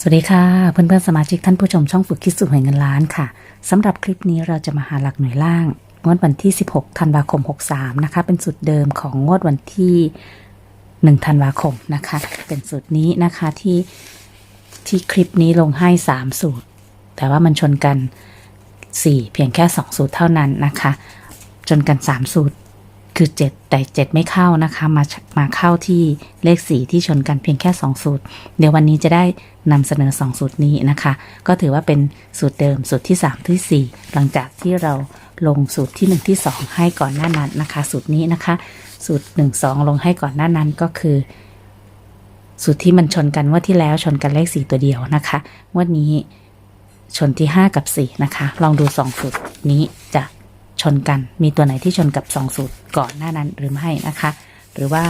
สวัสดีค่ะเพื่อนๆสมาชิกท่านผู้ชมช่องฝึกคิดสูตรหวยเงินล้านค่ะสำหรับคลิปนี้เราจะมาหาหลักหน่วยล่าง งวดวันที่ 16 ธันวาคม 63 นะคะ เป็นสูตรเดิมของงวดวันที่ 1 ธันวาคมนะคะ เป็นสูตรนี้นะคะที่ที่คลิปนี้ลงให้ 3 สูตร แต่ว่ามันชนกัน 4 เพียงแค่ 2 สูตรเท่านั้นนะคะ จนกัน 3 สูตร คือ 7 แต่ 7 ไม่เข้านะคะ มามาเข้าที่เลข 4 ที่ชนกันเพียงแค่ 2 สูตร เดี๋ยววันนี้จะได้นำเสนอ 2 สูตรนี้นะคะ ก็ถือว่าเป็นสูตรเดิมสูตรที่ 3 ที่ 4 หลังจากที่เราลงสูตรที่ 1 ที่ 2 ให้ก่อนหน้านั้นนะคะ สูตรนี้นะคะ สูตร 1 2 ลงให้ก่อนหน้านั้นก็คือสูตรที่มันชนกันว่าที่แล้วชนกันเลข 4 ตัวเดียวนะคะ วันนี้ชนที่ 5 กับ 4 นะคะ ลองดู 2 สูตรนี้จะ ชนกัน มีตัวไหนที่ชนกับ 2 สูตรก่อนหน้านั้นหรือไม่นะคะ หรือว่า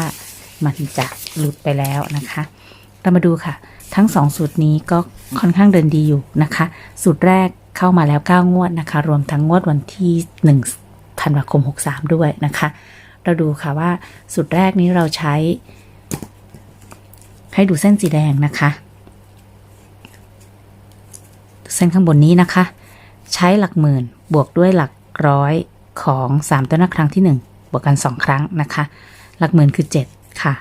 มันจะหลุดไปแล้วนะคะ เรามาดูค่ะ ทั้ง 2 สูตรนี้ก็ค่อนข้างเดินดีอยู่นะคะ สูตรแรกเข้ามาแล้ว 9 งวดนะคะ รวมทั้งงวดวันที่ 1 ธันวาคม 63 ด้วยนะคะ เราดูค่ะว่าสูตรแรกนี้เราใช้ ให้ดูเส้นสีแดงนะคะเส้นข้างบนนี้นะคะ ใช้หลักหมื่นบวกด้วยหลัก ร้อยของ 3 ตัวหน้าครั้งที่ 1 บวกกัน 2 ครั้งนะคะ หลักหมื่นคือ 7 ค่ะ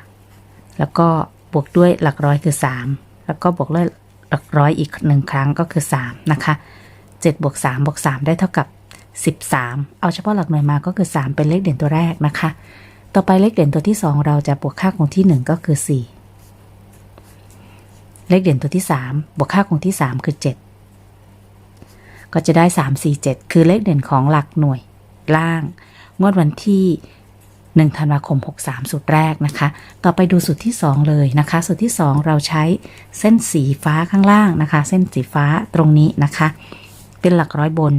แล้วก็บวกด้วยหลักร้อยคือ 3 แล้วก็บวกด้วยหลักร้อยอีกหนึ่งครั้งก็คือ 3 นะคะ 7 บวก 3 บวก 3 ได้เท่ากับ 13 เอาเฉพาะหลักหน่วยมาก็คือ 3 เป็นเลขเด่นตัวแรกนะคะ ต่อไปเลขเด่นตัวที่ 2 เราจะบวกค่าคงที่ 1 ก็คือ 4 เลขเด่นตัวที่ 3 บวกค่าคงที่ 3 คือ 7 ก็จะได้ 3 4 7 คือเลขเด่นของหลักหน่วยล่าง งวดวันที่1ธันวาคม 63 สูตรแรกนะคะ ต่อไปดูสูตรที่ 2 เลยนะคะ สูตรที่ 2 เราใช้เส้นสีฟ้าข้างล่างนะคะ เส้นสีฟ้าตรงนี้นะคะ เป็นหลักร้อยบน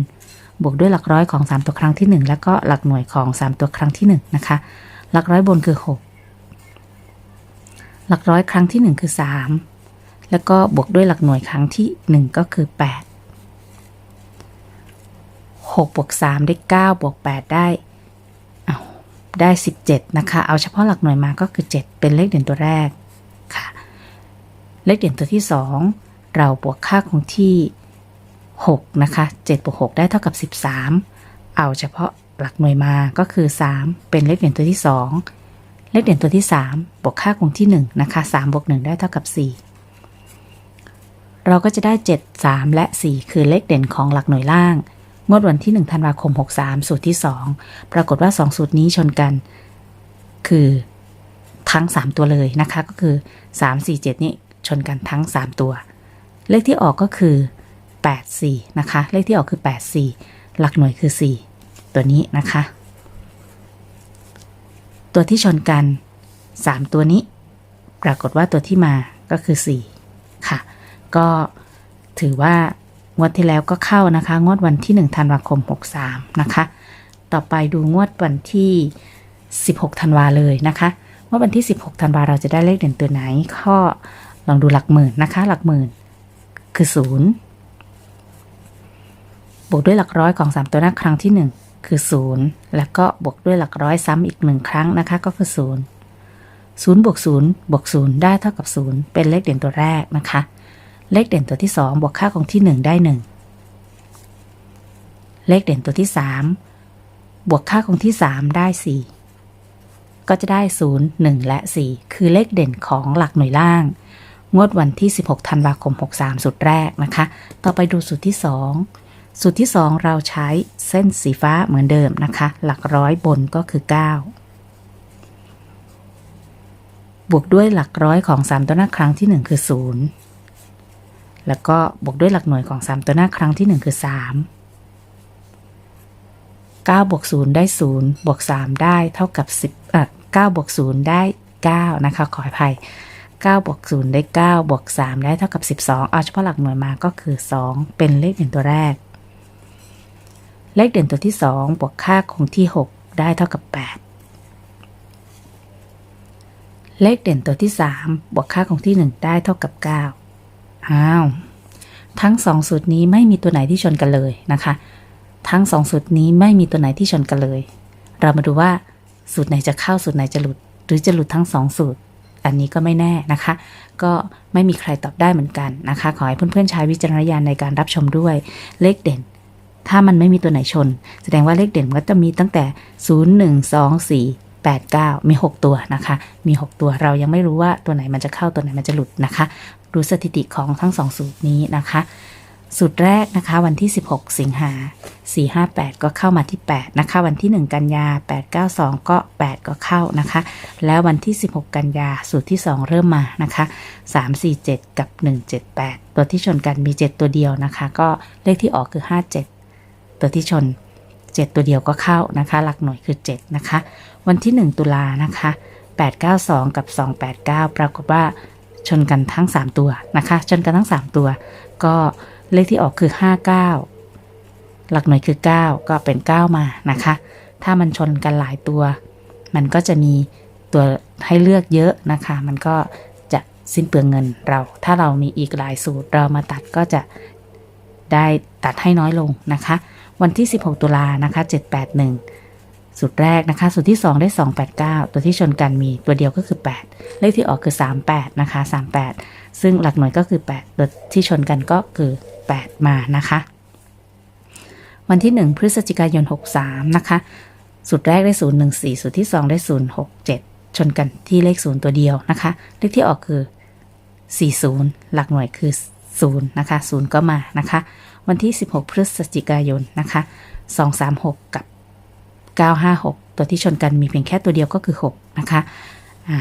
บวกด้วยหลักร้อยของ 3 ตัวครั้งที่ 1 แล้วก็หลักหน่วยของ 3 ตัวครั้งที่ 1 นะคะ หลักร้อยบนคือ 6 หลักร้อยครั้งที่ 1 คือ 3 แล้วก็บวกด้วยหลักหน่วยครั้งที่ 1 ก็คือ 8 6บวก3ได้9บวก8ได้เอาได้ 17 นะคะ เอาเฉพาะหลักหน่วยมาก็คือ 7 เป็นเลขเด่นตัวแรกค่ะ เลขเด่นตัวที่ 2 เราบวกค่าคงที่6นะคะ7บวก6ได้เท่ากับ 13 เอาเฉพาะหลักหน่วยมาก็คือ 3 เป็นเลขเด่นตัวที่ 2 เลขเด่นตัวที่ 3 บวกค่าคงที่ 1 นะคะ3บวก1ได้เท่ากับ 4เราก็จะได้ 7 3 และ 4 คือเลขเด่นของหลักหน่วยล่าง งวดวันที่ 1 ธันวาคม 63 สูตรที่ 2 ปรากฏว่า 2 สูตรนี้ชนกัน คือทั้ง 3 ตัวเลยนะคะ ก็คือ 3 4 7 นี่ชนกันทั้ง 3 ตัว เลขที่ออกก็คือ 8 4 นะคะ เลขที่ออกคือ 8 4 หลักหน่วยคือ 4 ตัวนี้นะคะ ตัวที่ชนกัน 3 ตัวนี้ ปรากฏว่าตัวที่มาก็คือ 4 ค่ะ ก็ถือว่า งวดที่แล้วก็เข้านะคะ งวดวันที่1ธันวาคม 63 นะคะ ต่อไปดูงวดวันที่ 16 ธันวาเลยนะคะงวดวันที่ 16 ธันวาเราจะได้เลขเด่นตัวไหนข้อลองดูหลักหมื่นนะคะ หลักหมื่นคือ0บวกด้วยหลักร้อยของ 3 ตัวหน้าครั้งที่ 1 คือ 0 แล้วก็บวกด้วยหลักร้อยซ้ำอีก 1 ครั้งนะคะก็คือ 0 0บวก0บวก0ได้เท่ากับ 0 เป็นเลขเด่นตัวแรกนะคะ เลขเด่นตัวที่ 2 บวกค่าของที่ 1 ได้ 1 เลขเด่นตัวที่ 3 บวกค่าของที่ 3 ได้ 4 ก็จะได้ 0 1 และ 4 คือเลขเด่นของหลักหน่วยล่าง งวดวันที่ 16 ธันวาคม 63สุดแรกนะคะ ต่อไปดูสูตรที่ 2 สูตรที่ 2 เราใช้เส้นสีฟ้าเหมือนเดิมนะคะ หลักร้อยบนก็คือ 9บวกด้วยหลักร้อยของ 3 ตัวหน้าครั้งที่ 1 คือ 0 แล้วก็บวกด้วยหลักหน่วยของ 3 ตัวหน้าครั้งที่ 1 คือ 3 9บวก0ได้0บวก3ได้เท่ากับ10เอ่อ9บวก0ได้ 9 นะคะ ขออภัย9บวก0ได้ 9บวก3ได้เท่ากับ 12 เอาเฉพาะหลักหน่วยมาก็คือ 2 เป็นเลขเด่นตัวแรก เลขเด่นตัวที่ 2 บวกค่าคงที่ 6 ได้เท่ากับ 8เลขเด่นตัวที่ 3 บวกค่าคงที่ 1 ได้เท่ากับ 9 อ้าว ทั้ง2สูตรนี้ไม่มีตัวไหนที่ชนกันเลยนะคะ ทั้ง2สูตรนี้ไม่มีตัวไหนที่ชนกันเลย เรามาดูว่าสูตรไหนจะเข้าสูตรไหนจะหลุด หรือจะหลุดทั้ง2สูตร อันนี้ก็ไม่แน่นะคะ ก็ไม่มีใครตอบได้เหมือนกันนะคะ ขอให้เพื่อนๆใช้วิจารณญาณในการรับชมด้วย เลขเด่น ถ้ามันไม่มีตัวไหนชน แสดงว่าเลขเด่นมันก็จะมีตั้งแต่ 0 1 2 4 8 9 มี 6 ตัวนะคะ มี 6 ตัวเรายังไม่รู้ว่าตัวไหนมันจะเข้าตัวไหนมันจะหลุดนะคะดูสถิติของทั้ง2สูตรนี้นะคะสูตรแรกนะคะวันที่ 16 สิงหา 458 ก็เข้ามาที่ 8 นะคะ วันที่ 1 กันยา 892 ก็ 8 ก็เข้านะคะ แล้ววันที่ 16 กันยาสูตรที่ 2 เริ่มมานะคะ 347 กับ 178 ตัวที่ชนกันมี 7 ตัวเดียวนะคะ ก็เลขที่ออกคือ 57 ตัวที่ชน 7 ตัวเดียวก็เข้านะคะ หลักหน่วยคือ 7 นะคะ วันที่ 1 ตุลานะคะ 892 กับ 289 ปรากฏว่าชนกันทั้ง 3 ตัวนะคะ ชนกันทั้ง 3 ตัว ก็เลขที่ออกคือ 59 หลักหน่วยคือ 9 ก็เป็น 9 มานะคะ ถ้ามันชนกันหลายตัว มันก็จะมีตัวให้เลือกเยอะนะคะ มันก็จะสิ้นเปลืองเงินเรา ถ้าเรามีอีกหลายสูตรเรามาตัดก็จะได้ตัดให้น้อยลงนะคะ วันที่ 16 ตุลานะคะ 781 สูตรแรกนะคะ สูตรที่ 2 ได้ 289 ตัวที่ชนกันมีตัวเดียวก็คือ 8 เลขที่ออกคือ 38 นะคะ 38 ซึ่งหลักหน่วยก็คือ 8 ตัวที่ชนกันก็คือ 8 มานะคะ วันที่ 1 พฤศจิกายน 63 นะคะ สูตรแรกได้ 014 สูตรที่ 2 ได้ 067 ชนกันที่เลข 0 ตัวเดียวนะคะ เลขที่ออกคือ 40 หลักหน่วยคือ0นะคะ0ก็มานะคะ วันที่ 16 พฤศจิกายนนะคะ 236 กับ 956 ตัวที่ชนกันมีเพียงแค่ตัวเดียวก็คือ 6 นะคะ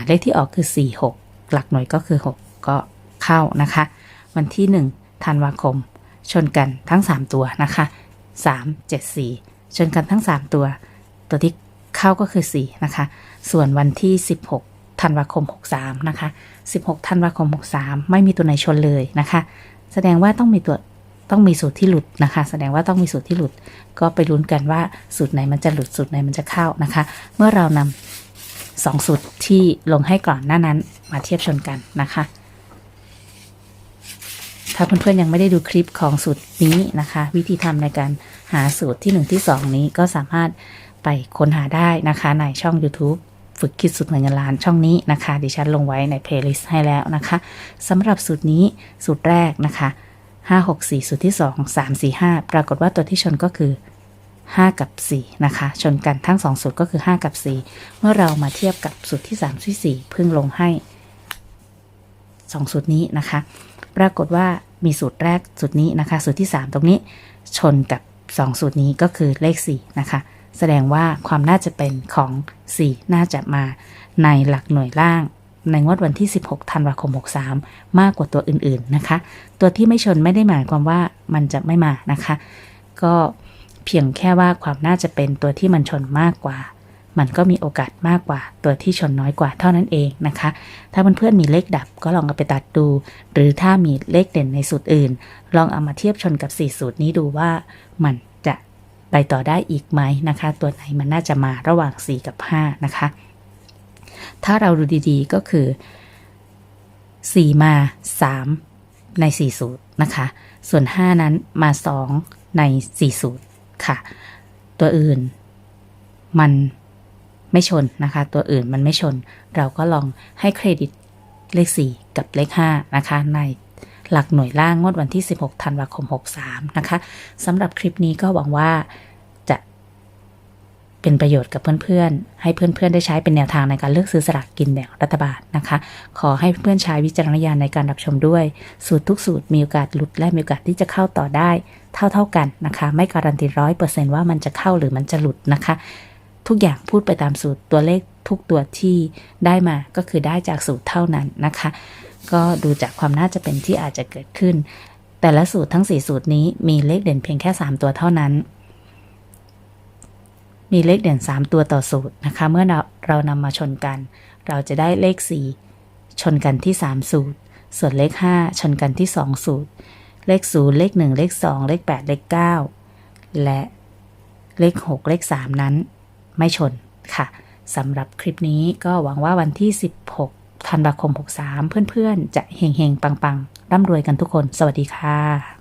เลขที่ออกคือ 46 หลักหน่วยก็คือ 6 ก็เข้านะคะ วันที่ 1 ธันวาคม ชนกันทั้ง 3 ตัวนะคะ 3 7 4 ชนกันทั้ง 3 ตัว ตัวที่เข้าก็คือ 4 นะคะ ส่วนวันที่ 16 ธันวาคม 63 นะคะ 16 ธันวาคม 63 ไม่มีตัวไหนชนเลยนะคะ แสดงว่าต้องมีตัว ต้องมีสูตรที่หลุดนะคะ แสดงว่าต้องมีสูตรที่หลุด ก็ไปลุ้นกันว่าสูตรไหนมันจะหลุดสูตรไหนมันจะเข้านะคะ เมื่อเรานำสองสูตรที่ลงให้ก่อนหน้านั้นมาเทียบชนกันนะคะ ถ้าเพื่อนๆยังไม่ได้ดูคลิปของสูตรนี้นะคะ วิธีทำในการหาสูตรที่ 1 ที่ 2 นี้ก็สามารถไปค้นหาได้นะคะในช่อง YouTube ฝึกคิดสูตรเงินล้านช่องนี้นะคะ ดิฉันลงไว้ในเพลย์ลิสต์ให้แล้วนะคะสำหรับสูตรนี้สูตรแรกนะคะ 5 6 4สูตรที่ 2 3 4 5 ปรากฏว่าตัวที่ชนก็คือ 5 กับ 4 นะคะ ชนกันทั้ง 2 สูตรก็คือ 5 กับ 4 เมื่อเรามาเทียบกับสูตรที่3ที่4เพิ่งลงให้ 2 สูตรนี้นะคะ ปรากฏว่ามีสูตรแรกสูตรนี้นะคะ สูตรที่ 3 ตรงนี้ ชนกับ 2 สูตรนี้ก็คือเลข 4 นะคะ แสดงว่าความน่าจะเป็นของ 4 น่าจะมาในหลักหน่วยล่าง ในงวดวันที่ 16 ธันวาคม 63 มากกว่าตัวอื่นๆนะคะ ตัวที่ไม่ชนไม่ได้หมายความว่ามันจะไม่มานะคะ ก็เพียงแค่ว่าความน่าจะเป็นตัวที่มันชนมากกว่า มันก็มีโอกาสมากกว่า ตัวที่ชนน้อยกว่าเท่านั้นเองนะคะ ถ้าเพื่อนๆมีเลขดับก็ลองเอาไปตัดดู หรือถ้ามีเลขเด่นในสูตรอื่น ลองเอามาเทียบชนกับ4สูตรนี้ดูว่ามันจะไปต่อได้อีกไหมนะคะ ตัวไหนมันน่าจะมาระหว่าง 4 กับ 5 นะคะ ถ้าเราดูดีๆก็คือ 4 มา 3 ใน 4 สูตรนะคะ ส่วน 5 นั้นมา 2 ใน 4 สูตรค่ะ ตัวอื่นมันไม่ชนนะคะ ตัวอื่นมันไม่ชน เราก็ลองให้เครดิตเลข 4 กับเลข 5 นะคะ ในหลักหน่วยล่างงวดวันที่ 16 ธันวาคม 63 นะคะสำหรับคลิปนี้ก็หวังว่า เป็นประโยชน์กับเพื่อนๆ ให้เพื่อนๆ ได้ใช้เป็นแนวทางในการเลือกซื้อสลากกินแบ่งรัฐบาลนะคะ ขอให้เพื่อนๆใช้วิจารณญาณในการรับชมด้วย สูตรทุกสูตรมีโอกาสหลุดและมีโอกาสที่จะเข้าต่อได้เท่าๆกันนะคะ ไม่การันตีร้อยเปอร์เซนต์ว่ามันจะเข้าหรือมันจะหลุดนะคะ ทุกอย่างพูดไปตามสูตรตัวเลขทุกตัวที่ได้มาก็คือได้จากสูตรเท่านั้นนะคะ ก็ดูจากความน่าจะเป็นที่อาจจะเกิดขึ้น แต่ละสูตรทั้ง 4 สูตรนี้มีเลขเด่นเพียงแค่ 3 ตัวเท่านั้น มีเลขเด่น 3 ตัวต่อสูตรนะคะ เมื่อเราเรานำมาชนกัน เราจะได้เลข 4 ชนกันที่ 3 สูตร ส่วนเลข 5 ชนกันที่ 2 สูตร เลข 0 เลข 1 เลข 2 เลข 8 เลข 9 และเลข 6 เลข 3 นั้น ไม่ชนค่ะสำหรับคลิปนี้ก็หวังว่าวันที่ 16ธันวาคม 63 เพื่อนๆ จะเฮงๆ ปังๆ ร่ำรวยกันทุกคน สวัสดีค่ะ